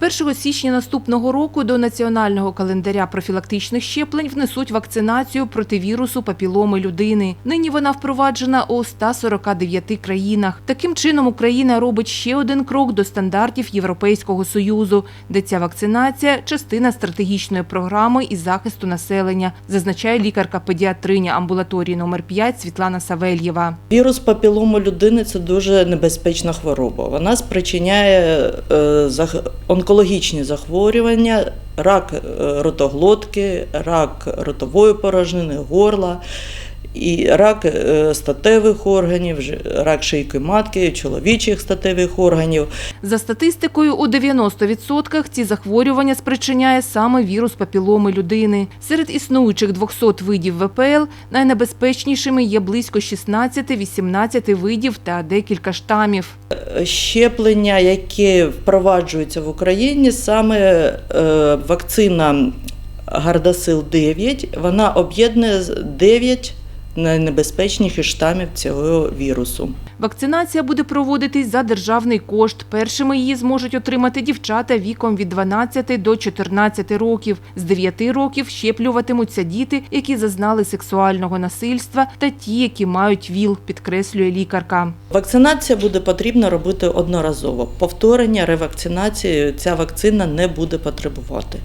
З 1 січня наступного року до національного календаря профілактичних щеплень внесуть вакцинацію проти вірусу папіломи людини. Нині вона впроваджена у 149 країнах. Таким чином Україна робить ще один крок до стандартів Європейського союзу, де ця вакцинація частина стратегічної програми із захисту населення, зазначає лікарка-педіатриня амбулаторії номер 5 Світлана Савельєва. Вірус папілому людини це дуже небезпечна хвороба. Вона спричиняє е, зах- онкологічні захворювання, рак е, ротоглотки, рак ротової порожнини, горла. І рак е, статевих органів, рак шийки матки, чоловічих статевих органів. За статистикою, у 90% ці захворювання спричиняє саме вірус папіломи людини. Серед існуючих 200 видів ВПЛ найнебезпечнішими є близько 16-18 видів та декілька штамів. Щеплення, яке впроваджується в Україні, саме е, вакцина Гардасил 9, вона об'єднує 9 найнебезпечніших штамів цього вірусу. Вакцинація буде проводитись за державний кошт. Першими її зможуть отримати дівчата віком від 12 до 14 років. З 9 років щеплюватимуться діти, які зазнали сексуального насильства, та ті, які мають ВІЛ, підкреслює лікарка. Вакцинація буде потрібно робити одноразово. Повторення ревакцинації ця вакцина не буде потребувати.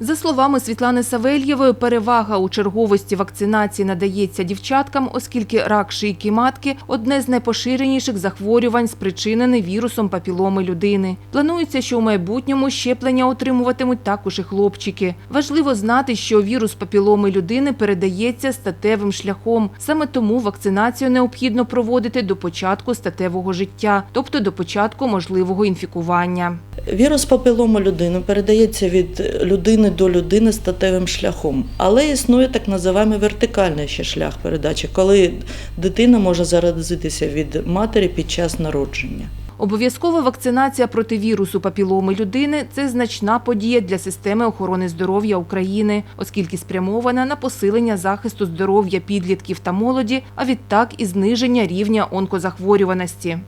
За словами Світлани Савельєвої, перевага у черговості вакцинації надається дівчаткам, оскільки рак шийки матки – одне з найпоширеніших захворювань, спричинене вірусом папіломи людини. Планується, що у майбутньому щеплення отримуватимуть також і хлопчики. Важливо знати, що вірус папіломи людини передається статевим шляхом. Саме тому вакцинацію необхідно проводити до початку статевого життя, тобто до початку можливого інфікування. Вірус папілому людини передається від людини до людини статевим шляхом, але існує так називаємо вертикальний ще шлях передачі, коли дитина може заразитися від матері під час народження. Обов'язкова вакцинація проти вірусу папіломи людини – це значна подія для системи охорони здоров'я України, оскільки спрямована на посилення захисту здоров'я підлітків та молоді, а відтак і зниження рівня онкозахворюваності.